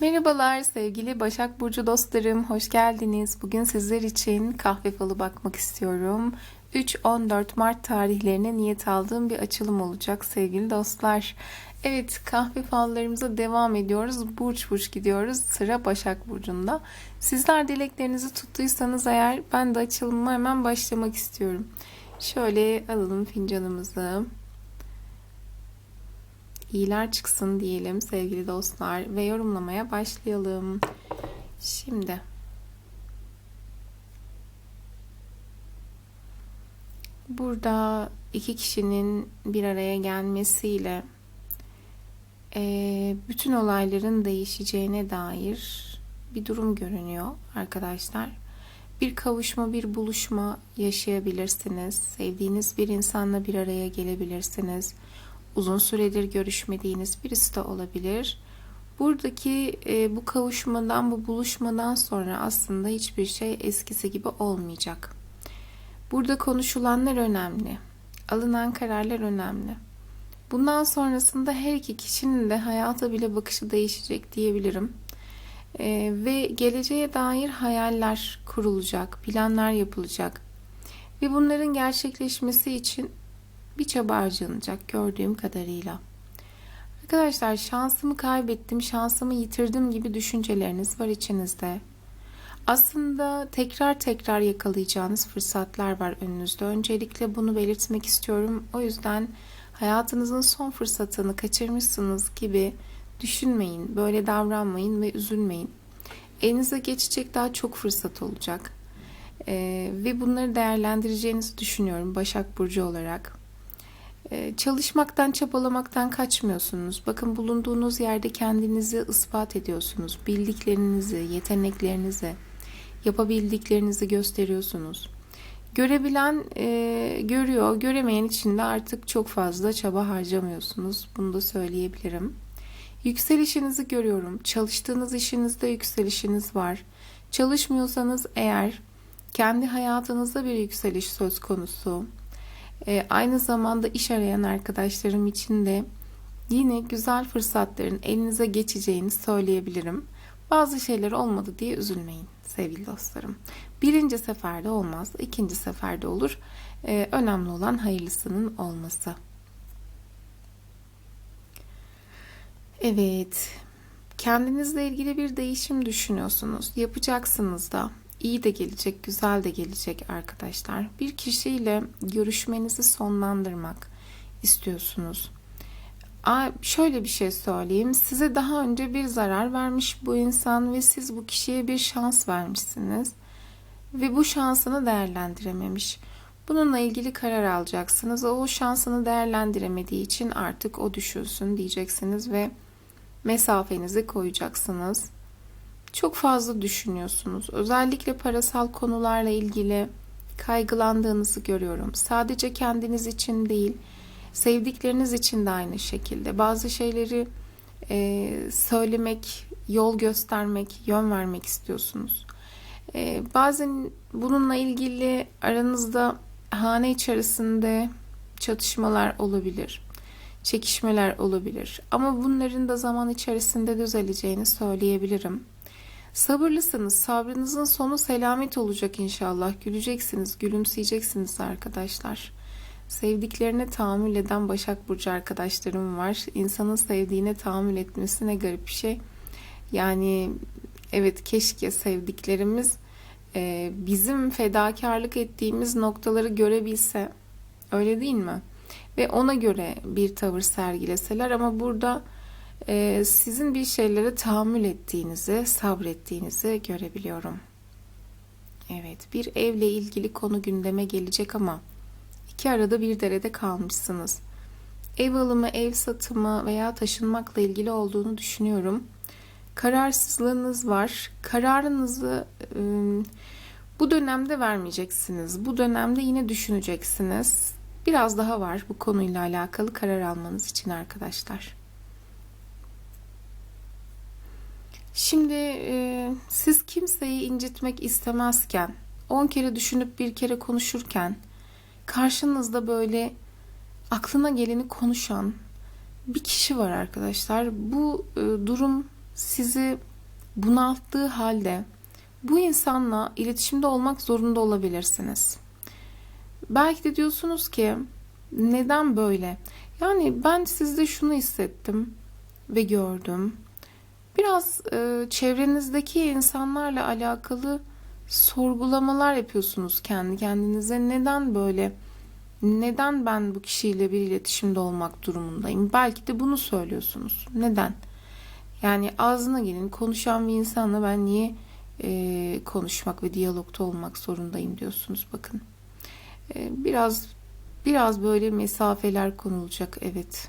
Merhabalar sevgili Başak Burcu dostlarım, hoş geldiniz. Bugün sizler için kahve falı bakmak istiyorum. 3-14 Mart tarihlerine niyet aldığım bir açılım olacak sevgili dostlar. Evet kahve fallarımıza devam ediyoruz. Burç burç gidiyoruz. Sıra Başak Burcu'nda. Sizler dileklerinizi tuttuysanız eğer ben de açılıma hemen başlamak istiyorum. Şöyle alalım fincanımızı. İyiler çıksın diyelim sevgili dostlar ve yorumlamaya başlayalım. Şimdi burada iki kişinin bir araya gelmesiyle e, bütün olayların değişeceğine dair bir durum görünüyor arkadaşlar. Bir kavuşma, bir buluşma yaşayabilirsiniz. Sevdiğiniz bir insanla bir araya gelebilirsiniz uzun süredir görüşmediğiniz birisi de olabilir. Buradaki e, bu kavuşmadan, bu buluşmadan sonra aslında hiçbir şey eskisi gibi olmayacak. Burada konuşulanlar önemli. Alınan kararlar önemli. Bundan sonrasında her iki kişinin de hayata bile bakışı değişecek diyebilirim. E, ve geleceğe dair hayaller kurulacak, planlar yapılacak. Ve bunların gerçekleşmesi için bir çaba harcanacak gördüğüm kadarıyla. Arkadaşlar şansımı kaybettim, şansımı yitirdim gibi düşünceleriniz var içinizde. Aslında tekrar tekrar yakalayacağınız fırsatlar var önünüzde. Öncelikle bunu belirtmek istiyorum. O yüzden hayatınızın son fırsatını kaçırmışsınız gibi düşünmeyin, böyle davranmayın ve üzülmeyin. Elinize geçecek daha çok fırsat olacak. Ee, ve bunları değerlendireceğinizi düşünüyorum Başak Burcu olarak. Ee, çalışmaktan, çabalamaktan kaçmıyorsunuz. Bakın bulunduğunuz yerde kendinizi ispat ediyorsunuz. Bildiklerinizi, yeteneklerinizi, yapabildiklerinizi gösteriyorsunuz. Görebilen e, görüyor, göremeyen için de artık çok fazla çaba harcamıyorsunuz. Bunu da söyleyebilirim. Yükselişinizi görüyorum. Çalıştığınız işinizde yükselişiniz var. Çalışmıyorsanız eğer kendi hayatınızda bir yükseliş söz konusu e, aynı zamanda iş arayan arkadaşlarım için de yine güzel fırsatların elinize geçeceğini söyleyebilirim. Bazı şeyler olmadı diye üzülmeyin sevgili dostlarım. Birinci seferde olmaz, ikinci seferde olur. E, önemli olan hayırlısının olması. Evet, kendinizle ilgili bir değişim düşünüyorsunuz. Yapacaksınız da iyi de gelecek, güzel de gelecek arkadaşlar. Bir kişiyle görüşmenizi sonlandırmak istiyorsunuz. Aa, şöyle bir şey söyleyeyim. Size daha önce bir zarar vermiş bu insan ve siz bu kişiye bir şans vermişsiniz. Ve bu şansını değerlendirememiş. Bununla ilgili karar alacaksınız. O şansını değerlendiremediği için artık o düşünsün diyeceksiniz ve mesafenizi koyacaksınız çok fazla düşünüyorsunuz. Özellikle parasal konularla ilgili kaygılandığınızı görüyorum. Sadece kendiniz için değil, sevdikleriniz için de aynı şekilde. Bazı şeyleri e, söylemek, yol göstermek, yön vermek istiyorsunuz. E, bazen bununla ilgili aranızda hane içerisinde çatışmalar olabilir, çekişmeler olabilir. Ama bunların da zaman içerisinde düzeleceğini söyleyebilirim. Sabırlısınız. Sabrınızın sonu selamet olacak inşallah. Güleceksiniz, gülümseyeceksiniz arkadaşlar. Sevdiklerine tahammül eden Başak Burcu arkadaşlarım var. İnsanın sevdiğine tahammül etmesi ne garip bir şey. Yani evet keşke sevdiklerimiz e, bizim fedakarlık ettiğimiz noktaları görebilse. Öyle değil mi? Ve ona göre bir tavır sergileseler ama burada e, sizin bir şeylere tahammül ettiğinizi, sabrettiğinizi görebiliyorum. Evet, bir evle ilgili konu gündeme gelecek ama iki arada bir derede kalmışsınız. Ev alımı, ev satımı veya taşınmakla ilgili olduğunu düşünüyorum. Kararsızlığınız var. Kararınızı e, bu dönemde vermeyeceksiniz. Bu dönemde yine düşüneceksiniz. Biraz daha var bu konuyla alakalı karar almanız için arkadaşlar. Şimdi e, siz kimseyi incitmek istemezken, on kere düşünüp bir kere konuşurken, karşınızda böyle aklına geleni konuşan bir kişi var arkadaşlar. Bu e, durum sizi bunalttığı halde bu insanla iletişimde olmak zorunda olabilirsiniz. Belki de diyorsunuz ki neden böyle? Yani ben sizde şunu hissettim ve gördüm. Biraz e, çevrenizdeki insanlarla alakalı sorgulamalar yapıyorsunuz kendi kendinize. Neden böyle? Neden ben bu kişiyle bir iletişimde olmak durumundayım? Belki de bunu söylüyorsunuz. Neden? Yani ağzına gelin konuşan bir insanla ben niye e, konuşmak ve diyalogta olmak zorundayım diyorsunuz bakın. E, biraz biraz böyle mesafeler konulacak evet.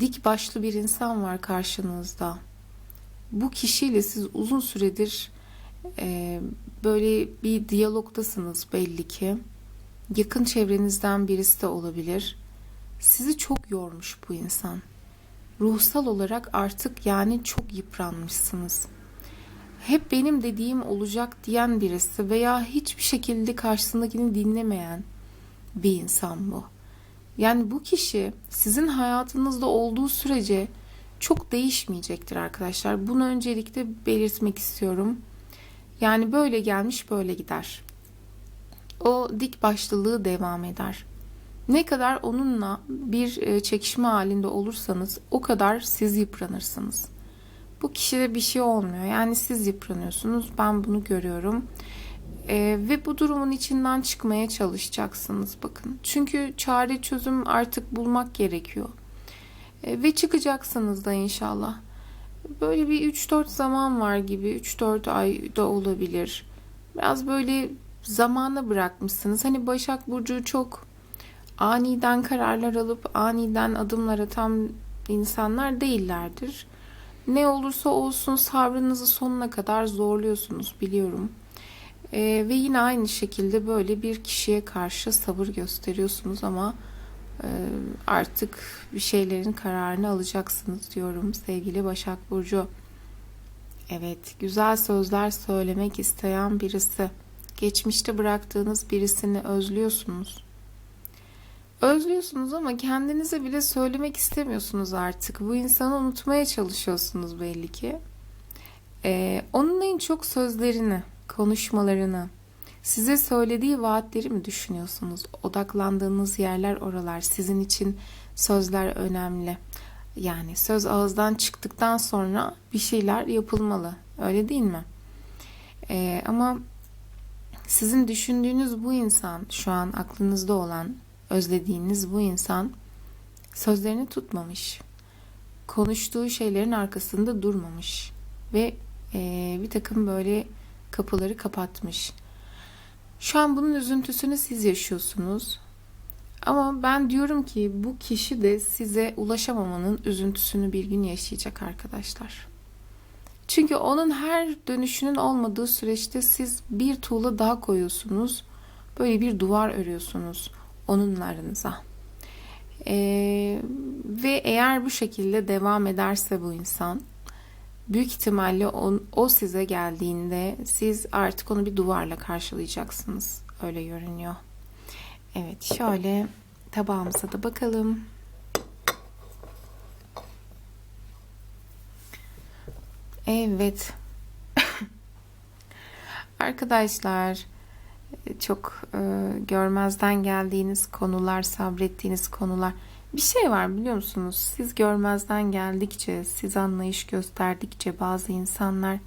Dik başlı bir insan var karşınızda. Bu kişiyle siz uzun süredir e, böyle bir diyalogdasınız belli ki. Yakın çevrenizden birisi de olabilir. Sizi çok yormuş bu insan. Ruhsal olarak artık yani çok yıpranmışsınız. Hep benim dediğim olacak diyen birisi veya hiçbir şekilde karşısındakini dinlemeyen bir insan bu. Yani bu kişi sizin hayatınızda olduğu sürece çok değişmeyecektir arkadaşlar. Bunu öncelikle belirtmek istiyorum. Yani böyle gelmiş böyle gider. O dik başlılığı devam eder. Ne kadar onunla bir e, çekişme halinde olursanız o kadar siz yıpranırsınız. Bu kişide bir şey olmuyor. Yani siz yıpranıyorsunuz. Ben bunu görüyorum. Ee, ve bu durumun içinden çıkmaya çalışacaksınız bakın. Çünkü çare çözüm artık bulmak gerekiyor. Ee, ve çıkacaksınız da inşallah. Böyle bir 3-4 zaman var gibi. 3-4 ay da olabilir. Biraz böyle zamana bırakmışsınız. Hani Başak Burcu çok aniden kararlar alıp aniden adımlar atan insanlar değillerdir. Ne olursa olsun sabrınızı sonuna kadar zorluyorsunuz biliyorum. Ee, ve yine aynı şekilde böyle bir kişiye karşı sabır gösteriyorsunuz ama e, artık bir şeylerin kararını alacaksınız diyorum sevgili Başak Burcu. Evet, güzel sözler söylemek isteyen birisi. Geçmişte bıraktığınız birisini özlüyorsunuz. Özlüyorsunuz ama kendinize bile söylemek istemiyorsunuz artık. Bu insanı unutmaya çalışıyorsunuz belli ki. Ee, onun en çok sözlerini, konuşmalarını, size söylediği vaatleri mi düşünüyorsunuz? Odaklandığınız yerler oralar. Sizin için sözler önemli. Yani söz ağızdan çıktıktan sonra bir şeyler yapılmalı. Öyle değil mi? Ee, ama sizin düşündüğünüz bu insan, şu an aklınızda olan, özlediğiniz bu insan sözlerini tutmamış. Konuştuğu şeylerin arkasında durmamış. Ve e, bir takım böyle kapıları kapatmış. Şu an bunun üzüntüsünü siz yaşıyorsunuz. Ama ben diyorum ki bu kişi de size ulaşamamanın üzüntüsünü bir gün yaşayacak arkadaşlar. Çünkü onun her dönüşünün olmadığı süreçte siz bir tuğla daha koyuyorsunuz. Böyle bir duvar örüyorsunuz onunla. Ee, ve eğer bu şekilde devam ederse bu insan büyük ihtimalle on, o size geldiğinde siz artık onu bir duvarla karşılayacaksınız. Öyle görünüyor. Evet şöyle tabağımıza da bakalım. Evet. Arkadaşlar çok e, görmezden geldiğiniz konular, sabrettiğiniz konular. Bir şey var biliyor musunuz? Siz görmezden geldikçe, siz anlayış gösterdikçe bazı insanlar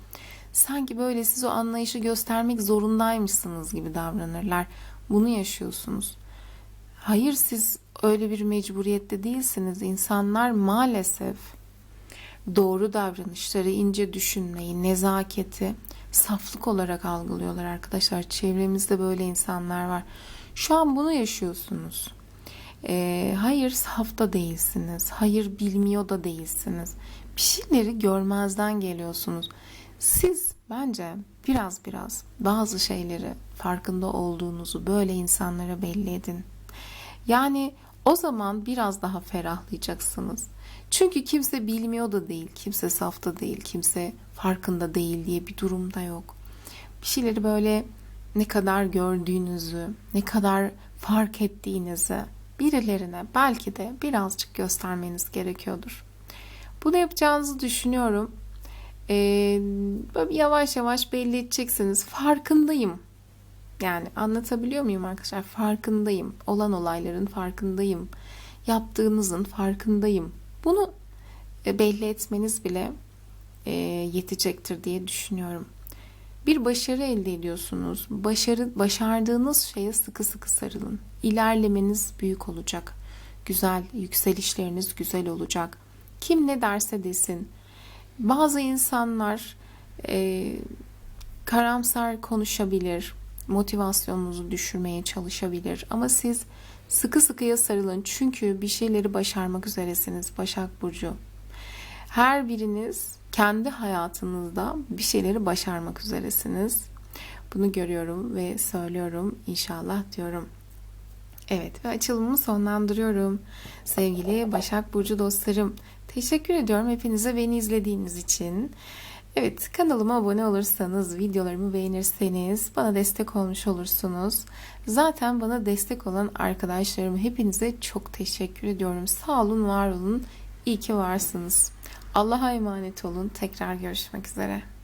sanki böyle siz o anlayışı göstermek zorundaymışsınız gibi davranırlar. Bunu yaşıyorsunuz. Hayır siz öyle bir mecburiyette değilsiniz. İnsanlar maalesef doğru davranışları, ince düşünmeyi, nezaketi saflık olarak algılıyorlar arkadaşlar. Çevremizde böyle insanlar var. Şu an bunu yaşıyorsunuz. Ee, hayır saf da değilsiniz. Hayır bilmiyor da değilsiniz. Bir şeyleri görmezden geliyorsunuz. Siz bence biraz biraz bazı şeyleri farkında olduğunuzu böyle insanlara belli edin. Yani o zaman biraz daha ferahlayacaksınız. Çünkü kimse bilmiyor da değil, kimse saf da değil, kimse farkında değil diye bir durumda yok. Bir şeyleri böyle ne kadar gördüğünüzü, ne kadar fark ettiğinizi birilerine belki de birazcık göstermeniz gerekiyordur. Bunu yapacağınızı düşünüyorum. Ee, böyle yavaş yavaş belli edeceksiniz. Farkındayım. Yani anlatabiliyor muyum arkadaşlar? Farkındayım. Olan olayların farkındayım. Yaptığınızın farkındayım. Bunu e, belli etmeniz bile e, yetecektir diye düşünüyorum. Bir başarı elde ediyorsunuz. Başarı başardığınız şeye sıkı sıkı sarılın. İlerlemeniz büyük olacak. Güzel, yükselişleriniz güzel olacak. Kim ne derse desin. Bazı insanlar e, karamsar konuşabilir, motivasyonunuzu düşürmeye çalışabilir. Ama siz sıkı sıkıya sarılın. Çünkü bir şeyleri başarmak üzeresiniz Başak Burcu. Her biriniz kendi hayatınızda bir şeyleri başarmak üzeresiniz. Bunu görüyorum ve söylüyorum inşallah diyorum. Evet ve açılımımı sonlandırıyorum. Sevgili Başak Burcu dostlarım, teşekkür ediyorum hepinize beni izlediğiniz için. Evet kanalıma abone olursanız, videolarımı beğenirseniz bana destek olmuş olursunuz. Zaten bana destek olan arkadaşlarım hepinize çok teşekkür ediyorum. Sağ olun, var olun. İyi ki varsınız. Allah'a emanet olun. Tekrar görüşmek üzere.